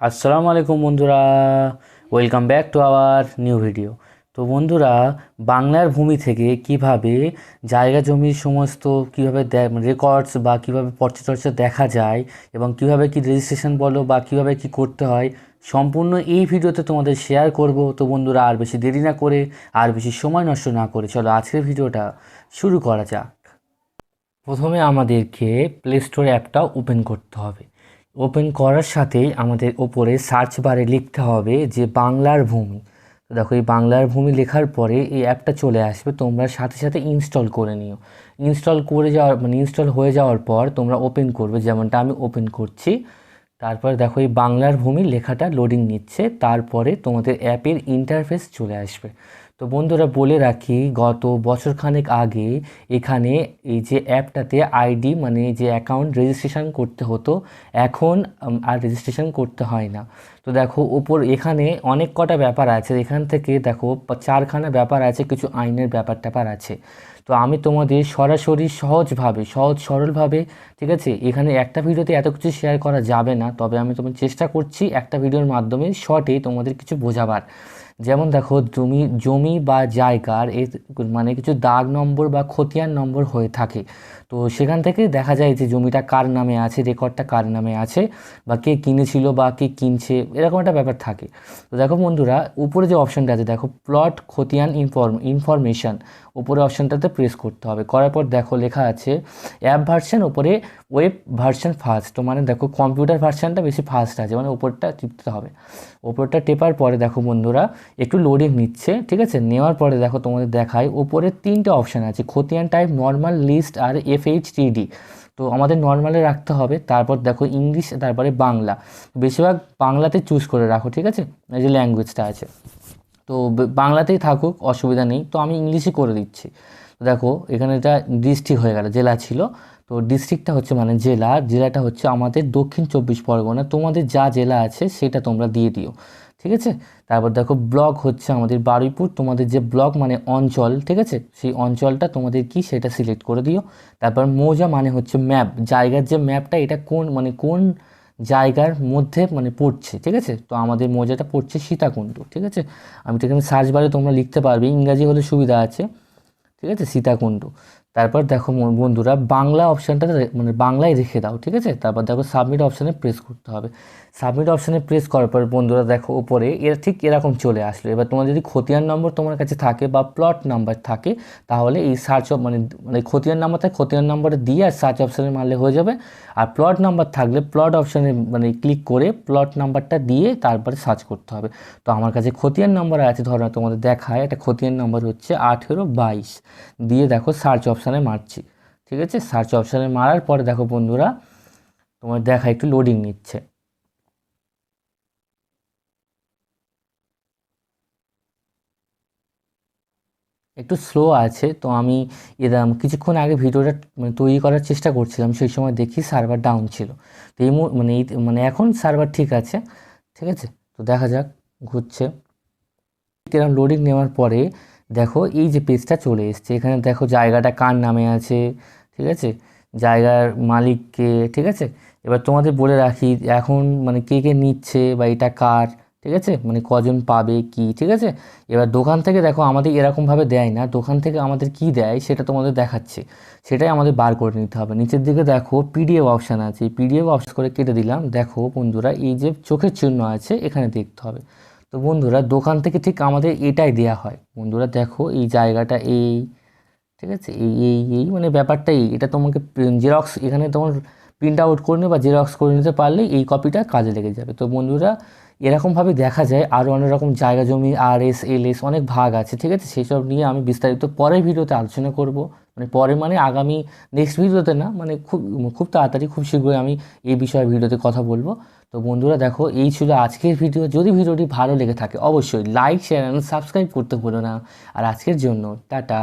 আসসালামু আলাইকুম বন্ধুরা welcome back to our new video তো বন্ধুরা, বাংলার ভূমি থেকে কীভাবে জায়গা জমির সমস্ত কীভাবে রেকর্ডস বা কীভাবে পর্চা দেখা যায় এবং কীভাবে কি রেজিস্ট্রেশন বলো বা কীভাবে কি করতে হয়, সম্পূর্ণ এই ভিডিওতে তোমাদের শেয়ার করব। তো বন্ধুরা, আর বেশি দেরি না করে, আর বেশি সময় নষ্ট না করে, চলো আজকের ভিডিওটা শুরু করা যাক। প্রথমে আমাদেরকে প্লে স্টোর অ্যাপটা ওপেন করতে হবে। ওপেন করার সাথেই আমাদের ওপরে সার্চ বারে লিখতে হবে যে বাংলার ভূমি। তো দেখো, এই বাংলার ভূমি লেখার পরে এই অ্যাপটা চলে আসবে, তোমরা সাথে সাথে ইনস্টল করে নিও। ইনস্টল করে যাওয়ার মানে ইনস্টল হয়ে যাওয়ার পর তোমরা ওপেন করবে, যেমনটা আমি ওপেন করছি। তারপর দেখো, এই বাংলার ভূমি লেখাটা লোডিং নিচ্ছে, তারপরে তোমাদের অ্যাপের ইন্টারফেস চলে আসবে। তো বন্ধুরা বলে রাখি, গত বছরখানেক আগে এখানে এই যে অ্যাপটাতে আইডি মানে যে অ্যাকাউন্ট রেজিস্ট্রেশন করতে হতো, এখন আর রেজিস্ট্রেশন করতে হয় না। তো দেখো, ওপর এখানে অনেক কটা ব্যাপার আছে। এখান থেকে দেখো চারখানা ব্যাপার আছে, কিছু আইনের ব্যাপার ট্যাপার আছে। তো আমি তোমাদের সরাসরি সহজভাবে, সহজ সরলভাবে, ঠিক আছে, এখানে একটা ভিডিওতে এত কিছু শেয়ার করা যাবে না। তবে আমি তোমার চেষ্টা করছি একটা ভিডিওর মাধ্যমে শর্টে তোমাদের কিছু বোঝাবার। যেমন দেখো, জমি জমি বা জায়গার এর মানে কিছু দাগ নম্বর বা খতিয়ান নম্বর হয়ে থাকে। তো সেখান থেকে দেখা যায় যে জমিটা কার নামে আছে, রেকর্ডটা কার নামে আছে, বা কে কিনেছিল বা কে কিনছে, এরকম একটা ব্যাপার থাকে। তো দেখো বন্ধুরা, উপরে যে অপশানটা আছে, দেখো প্লট খতিয়ান ইনফর্ম ইনফরমেশন উপরে অপশানটাতে প্রেস করতে হবে। করার পর দেখো লেখা আছে অ্যাপ ভার্সান উপরে ওয়েব ভার্সান ফার্স্ট তো মানে দেখো কম্পিউটার ভার্সনটা বেশি ফাস্ট আছে মানে ওপরটা টিপতে হবে। ওপরটা টেপার পরে দেখো বন্ধুরা, একটু লোডিং নিচ্ছে, ঠিক আছে? নেওয়ার পরে দেখো তোমাদের দেখায় ওপরে তিনটে অপশান আছে, খতিয়ান টাইপ নর্মাল লিস্ট আর এফ এইচ টিডি তো আমাদের নর্মালে রাখতে হবে। তারপর দেখো ইংলিশ তারপরে বাংলা। বেশিরভাগ বাংলাতে চুজ করে রাখো, ঠিক আছে? এই যে ল্যাঙ্গুয়েজটা আছে। তো বাংলাতেই থাকুক, অসুবিধা নেই। তো আমি ইংলিশে করে দিচ্ছি। দেখো, এখানে এটা ডিস্ট্রিক্ট হয়ে গেল, জেলা ছিল। তো ডিস্ট্রিক্টটা হচ্ছে মানে জেলা। জেলাটা হচ্ছে আমাদের দক্ষিণ চব্বিশ পরগনা। তোমাদের যা জেলা আছে, সেটা তোমরা দিয়ে দিও। ঠিক আছে? তারপর দেখো ব্লক হচ্ছে আমাদের বারুইপুর। তোমাদের যে ব্লক মানে অঞ্চল, ঠিক আছে? সেই অঞ্চলটা তোমাদের কি সেটা সিলেক্ট করে দিও। তারপর মোজা মানে হচ্ছে ম্যাপ জায়গার যে ম্যাপটা এটা কোন মানে কোন জায়গার মধ্যে মানে পড়ছে, ঠিক আছে? তো আমাদের মোজাটা পড়ছে সীতাকুণ্ড, ঠিক আছে? আমি তো এখানে সার্চ বারে তোমরা লিখতে পারবে, ইংরাজি হলে সুবিধা আছে, ঠিক আছে? সীতাকুণ্ড। তারপর দেখো বন্ধুরা বাংলা অপশানটা মানে বাংলায় রেখে দাও, ঠিক আছে? তারপর দেখো সাবমিট অপশানে প্রেস করতে হবে। সাবমিট অপশানে প্রেস করার পর বন্ধুরা দেখো ওপরে এর ঠিক এরকম চলে আসলো। এবার তোমার যদি খতিয়ান নম্বর তোমার কাছে থাকে বা প্লট নাম্বার থাকে, তাহলে এই সার্চ মানে মানে খতিয়ান নাম্বার থাকে, খতিয়ান নাম্বারে দিয়ে আর সার্চ অপশানে মারলে হয়ে যাবে। আর প্লট নাম্বার থাকলে প্লট অপশানে মানে ক্লিক করে প্লট নাম্বারটা দিয়ে তারপরে সার্চ করতে হবে। তো আমার কাছে খতিয়ান নাম্বার আছে, ধরো তোমাদের দেখায়, একটা খতিয়ান নাম্বার হচ্ছে আঠেরো বাইশ। দিয়ে দেখো সার্চ অপশানে মারছি, ঠিক আছে? সার্চ অপশানে মারার পরে দেখো বন্ধুরা, তোমার দেখা একটু লোডিং নিচ্ছে। একটু স্লো আছে, তো আমি এরম কিছুক্ষণ আগে ভিডিওটা মানে তৈরি করার চেষ্টা করছিলাম, সেই সময় দেখি সার্ভার ডাউন ছিল। তো এই মানে মানে এখন সার্ভার ঠিক আছে ঠিক আছে? তো দেখা যাক, ঘুরছে। এরকম লোডিং নেওয়ার পরে দেখো, এই যে পেজটা চলে এসছে, এখানে দেখো জায়গাটা কার নামে আছে, ঠিক আছে? জায়গার মালিককে, ঠিক আছে? এবার তোমাদের বলে রাখি, এখন মানে কে কে নিচ্ছে বা এটা কার, ঠিক আছে? মানে কজন পাবে কি, ঠিক আছে? এবার দোকান থেকে দেখো, আমাদের এরকমভাবে দেয় না, দোকান থেকে আমাদের কি দেয় সেটা তোমাদের দেখাচ্ছে, সেটাই আমাদের বার করে নিতে হবে। নিচের দিকে দেখো পিডিএফ অপশান আছে পিডিএফ অপশন করে কেটে দিলাম। দেখো বন্ধুরা, এই যে চোখের চিহ্ন আছে, এখানে দেখতে হবে। তো বন্ধুরা, দোকান থেকে ঠিক আমাদের এটাই দেয়া হয়। বন্ধুরা, দেখো এই জায়গাটা এই, ঠিক আছে? এই এই এই মানে ব্যাপারটা এই। এটা তোমাকে জেরক্স এখানে তোমার প্রিন্ট আউট করে নিয়ে বা জেরক্স করে নিতে পারলে এই কপিটা কাজে লেগে যাবে। তো বন্ধুরা, এরকমভাবে দেখা যায় আরও অনেক রকম জায়গা জমি আর এস এল এস অনেক ভাগ আছে, ঠিক আছে? সেই সব নিয়ে আমি বিস্তারিত পরের ভিডিওতে আলোচনা করব। মানে পরে মানে আগামী নেক্সট ভিডিওতে না মানে খুব খুব তাড়াতাড়ি, খুব শীঘ্রই আমি এই বিষয়ে ভিডিওতে কথা বলব। তো বন্ধুরা, দেখো, এই ছিল আজকের ভিডিও। যদি ভিডিওটি ভালো লেগে থাকে, অবশ্যই লাইক শেয়ার এবং সাবস্ক্রাইব করতে ভুলো না। আর আজকের জন্য, টাটা।